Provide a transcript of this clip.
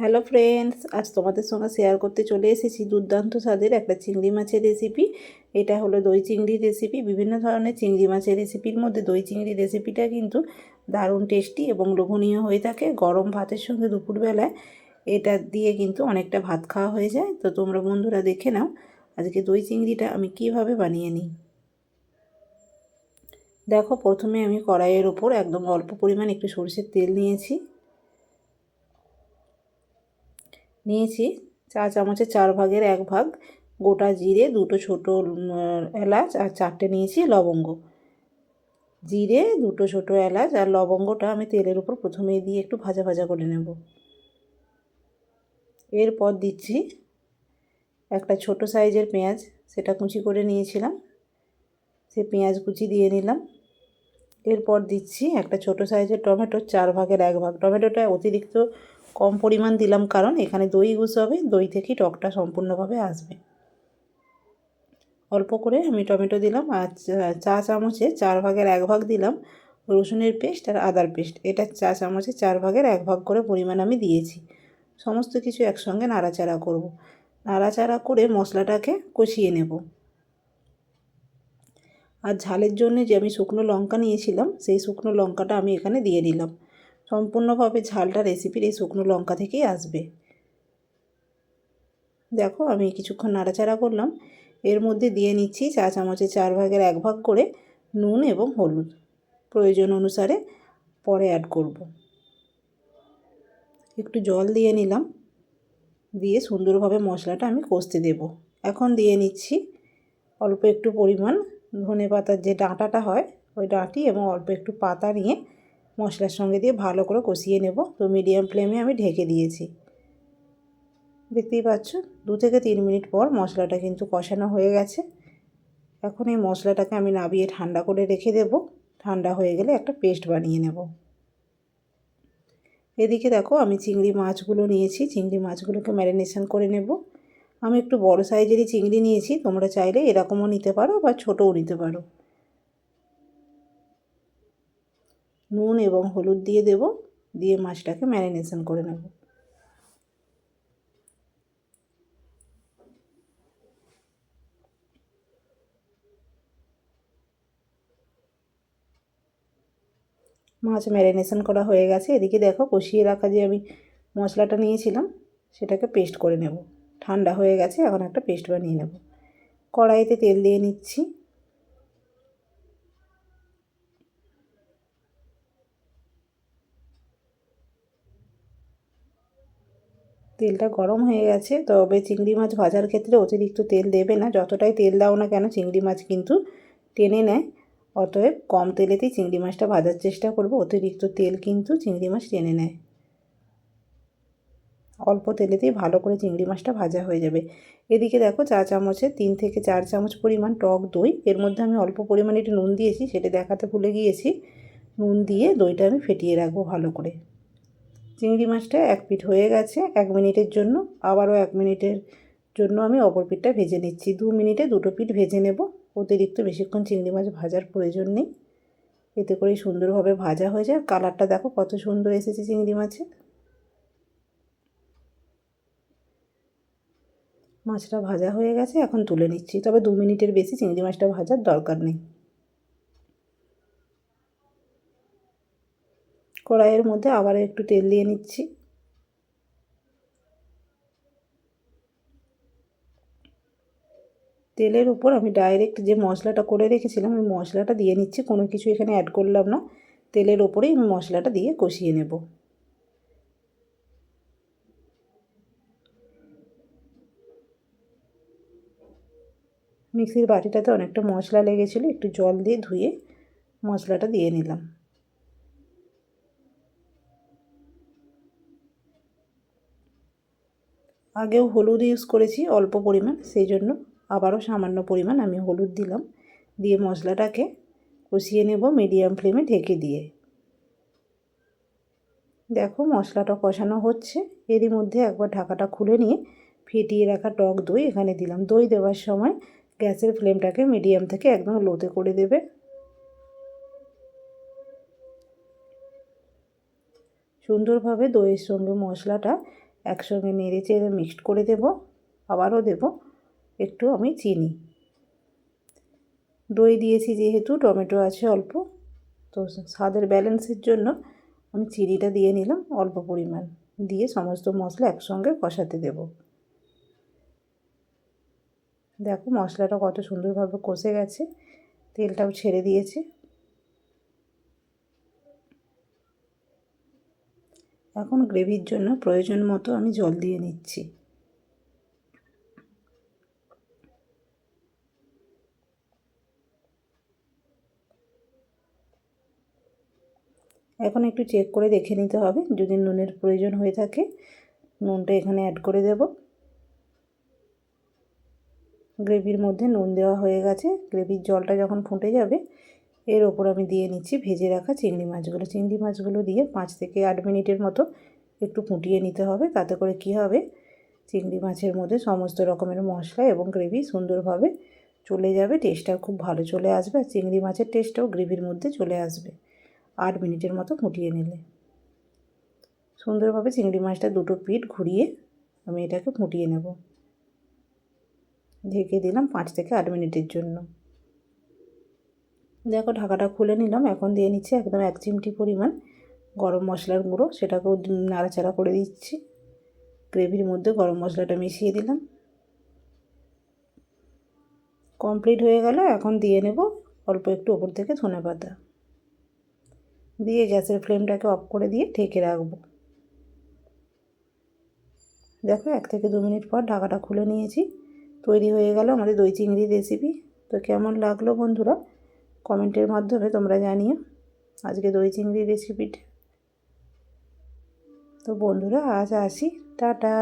Hello friends আজ তোমাদের সঙ্গে শেয়ার করতে চলে এসেছি দুর্দান্ত স্বাদের একটা চিংড়ি মাছের রেসিপি এটা হলো দই চিংড়ির রেসিপি বিভিন্ন ধরনের চিংড়ি মাছের রেসিপির মধ্যে দই চিংড়ি রেসিপিটা কিন্তু দারুণ টেস্টি এবং লোভনীয় হয়ে থাকে। গরম ভাতের সঙ্গে দুপুরবেলায় এটা দিয়ে কিন্তু অনেকটা ভাত খাওয়া হয়ে যায়। তো তোমরা বন্ধুরা দেখে নাও আজকে দই চিংড়িটা আমি কীভাবে বানিয়ে নিই। দেখো, প্রথমে আমি কড়াইয়ের ওপর একদম অল্প পরিমাণ একটু সরষের তেল নিয়েছি। নিয়েছি চা চামচের চার ভাগের এক ভাগ, গোটা জিরে, দুটো ছোট এলাচ আর চারটে নিয়েছি লবঙ্গ। জিরে, দুটো ছোট এলাচ আর লবঙ্গটা আমি তেলের উপর প্রথমে দিয়ে একটু ভাজা ভাজা করে নেব। এরপর দিচ্ছি একটা ছোট সাইজের পেঁয়াজ, সেটা কুচি করে নিয়েছিলাম। সে পেঁয়াজ কুচি দিয়ে নিলাম। এরপর দিচ্ছি একটা ছোট সাইজের টমেটো, চার ভাগের এক ভাগ। টমেটোটা অতিরিক্ত কম পরিমাণ দিলাম কারণ এখানে দই ইউজ হবে, দই থেকেই টকটা সম্পূর্ণভাবে আসবে। অল্প করে আমি টমেটো দিলাম আর চা চামচে চার ভাগের এক ভাগ দিলাম রসুনের পেস্ট আর আদার পেস্ট। এটা চা চামচে চার ভাগের এক ভাগ করে পরিমাণ আমি দিয়েছি। সমস্ত কিছু একসঙ্গে নাড়াচাড়া করব। নাড়াচাড়া করে মশলাটাকে কষিয়ে নেব। আর ঝালের জন্য যে আমি শুকনো লঙ্কা নিয়েছিলাম, সেই শুকনো লঙ্কাটা আমি এখানে দিয়ে দিলাম। সম্পূর্ণভাবে ঝালটা রেসিপির এই শুকনো লঙ্কা থেকেই আসবে। দেখো, আমি কিছুক্ষণ নাড়াচাড়া করলাম। এর মধ্যে দিয়ে নিচ্ছি চা চামচে চার ভাগের এক ভাগ করে নুন এবং হলুদ। প্রয়োজন অনুসারে পরে অ্যাড করব। একটু জল দিয়ে নিলাম। দিয়ে সুন্দরভাবে মশলাটা আমি কষতে দেব। এখন দিয়ে নিচ্ছি অল্প একটু পরিমাণ ধনে পাতার যে ডাঁটাটা হয়, ওই ডাঁটি এবং অল্প একটু পাতা নিয়ে মশলার সঙ্গে দিয়ে ভালো করে কষিয়ে নেব। তো মিডিয়াম ফ্লেমে আমি ঢেকে দিয়েছি। দেখতেই পাচ্ছ, দু থেকে তিন মিনিট পর মশলাটা কিন্তু কষানো হয়ে গেছে। এখন এই মশলাটাকে আমি নাবিয়ে ঠান্ডা করে রেখে দেব। ঠান্ডা হয়ে গেলে একটা পেস্ট বানিয়ে নেব। এদিকে দেখো, আমি চিংড়ি মাছগুলো নিয়েছি। চিংড়ি মাছগুলোকে ম্যারিনেশন করে নেব। আমি একটু বড় সাইজেরই চিংড়ি নিয়েছি। তোমরা চাইলে এরকমও নিতে পারো বা ছোটও নিতে পারো। নুন এবং হলুদ দিয়ে দেব, দিয়ে মাছটাকে ম্যারিনেশন করে নেব। মাছ ম্যারিনেশন করা হয়ে গেছে। এদিকে দেখো কষিয়ে রাখা যে আমি মশলাটা নিয়েছিলাম, সেটাকে পেস্ট করে নেব। ঠান্ডা হয়ে গেছে, এখন একটা পেস্ট বানিয়ে নেব। কড়াইতে তেল দিয়ে নিচ্ছি। তেলটা গরম হয়ে গেছে। তবে চিংড়ি মাছ ভাজার ক্ষেত্রে অতিরিক্ত তেল দেবে না। যতটাই তেল দাও না কেন চিংড়ি মাছ কিন্তু টেনে নেয়। অতএব কম তেলেতেই চিংড়ি মাছটা ভাজার চেষ্টা করব। অতিরিক্ত তেল কিন্তু চিংড়ি মাছ টেনে নেয়। অল্প তেলেতেই ভালো করে চিংড়ি মাছটা ভাজা হয়ে যাবে। এদিকে দেখো চা চামচে তিন থেকে চার চামচ পরিমাণ টক দই। এর মধ্যে আমি অল্প পরিমাণে একটু নুন দিয়েছি, সেটা দেখাতে ভুলে গিয়েছি। নুন দিয়ে দইটা আমি ফেটিয়ে রাখব ভালো করে। চিংড়ি মাছটা এক পিঠ হয়ে গেছে, এক মিনিটের জন্য। আবারও এক মিনিটের জন্য আমি অপর পিঠটা ভেজে নিচ্ছি। দু মিনিটে দুটো পিঠ ভেজে নেব। অতিরিক্ত বেশিক্ষণ চিংড়ি মাছ ভাজার প্রয়োজন নেই। এতে করেই সুন্দরভাবে ভাজা হয়ে যায়। কালারটা দেখো, কত সুন্দর এসেছে চিংড়ি মাছের। মাছটা ভাজা হয়ে গেছে, এখন তুলে নিচ্ছি। তবে দু মিনিটের বেশি চিংড়ি মাছটা ভাজার দরকার নেই। কড়াইয়ের মধ্যে আবার একটু তেল দিয়ে নিচ্ছি। তেলের উপর আমি ডাইরেক্ট যে মশলাটা করে রেখেছিলাম, ওই মশলাটা দিয়ে নিচ্ছি, কোনো কিছু এখানে অ্যাড করলাম না। তেলের ওপরেই আমি মশলাটা দিয়ে কষিয়ে নেব। মিক্সির বাটিটাতে অনেকটা মশলা লেগেছিলো, একটু জল দিয়ে ধুয়ে মশলাটা দিয়ে নিলাম। আগেও হলুদ ইউজ করেছি অল্প পরিমাণ, সেই জন্য আবারও সামান্য পরিমাণ আমি হলুদ দিলাম। দিয়ে মশলাটাকে কষিয়ে নেব মিডিয়াম ফ্লেমে ঢেকে দিয়ে। দেখো মশলাটা কষানো হচ্ছে। এরই মধ্যে একবার ঢাকাটা খুলে নিয়ে ফেটিয়ে রাখা টক দই এখানে দিলাম। দই দেওয়ার সময় গ্যাসের ফ্লেমটাকে মিডিয়াম থেকে একদম লোতে করে দেবে। সুন্দরভাবে দইয়ের সঙ্গে মশলাটা একসঙ্গে নেড়ে চেড়ে মিক্সড করে দেব, আবারও দেব, একটু আমি চিনি। দই দিয়েছি যেহেতু, টমেটো আছে অল্প, তো স্বাদের ব্যালেন্সের জন্য আমি চিনিটা দিয়ে নিলাম অল্প পরিমাণ। দিয়ে সমস্ত মশলা একসঙ্গে কষাতে দেব। দেখো মশলাটা কত সুন্দরভাবে কষে গেছে, তেলটাও ছেড়ে দিয়েছে। এখন গ্রেভির জন্য প্রয়োজন মতো আমি জল দিয়ে নিচ্ছি। এখন একটু চেক করে দেখে নিতে হবে, যদি নুনের প্রয়োজন হয়ে থাকে, নুনটা এখানে অ্যাড করে দেব। গ্রেভির মধ্যে নুন দেওয়া হয়ে গেছে, গ্রেভির জলটা যখন ফুটে যাবে এর ওপর আমি দিয়ে নিচ্ছি ভেজে রাখা চিংড়ি মাছগুলো। চিংড়ি মাছগুলো দিয়ে পাঁচ থেকে আট মিনিটের মতো একটু ফুটিয়ে নিতে হবে, তাতে করে কি হবে? চিংড়ি মাছের মধ্যে সমস্ত রকমের মশলা এবং গ্রেভি সুন্দরভাবে চলে যাবে টেস্টটা খুব ভালো চলে আসবে আর চিংড়ি মাছের টেস্টটাও গ্রেভির মধ্যে চলে আসবে আট মিনিটের মতো ফুটিয়ে নিলে। সুন্দরভাবে চিংড়ি মাছটা দুটো পিঠ ঘুরিয়ে আমি এটাকে ফুটিয়ে নেব। ঢেকে দিলাম পাঁচ থেকে আট মিনিটের জন্য। দেখো ঢাকাটা খুলে নিলাম, এখন দিয়ে নিচ্ছি একদম এক চিমটি পরিমাণ গরম মশলার গুঁড়ো, সেটাকেও নাড়াচাড়া করে দিচ্ছি। গ্রেভির মধ্যে গরম মশলাটা মিশিয়ে দিলাম। কমপ্লিট হয়ে গেল, এখন দিয়ে নেব অল্প একটু ওপর থেকে ধনে পাতা। দিয়ে গ্যাসের ফ্লেমটাকে অফ করে দিয়ে ঢেকে রাখব। দেখো এক থেকে দু মিনিট পর ঢাকাটা খুলে নিয়েছি। তৈরি হয়ে গেল আমাদের দই চিংড়ি রেসিপি তো কেমন লাগল বন্ধুরা? কমেন্টের মাধ্যমে তোমরা জানিও। আজকে দই চিংড়ি রেসিপিটা তো বন্ধুরা আজ আসি। টাটা।